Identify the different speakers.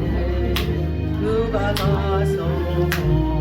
Speaker 1: 네, 누가 가서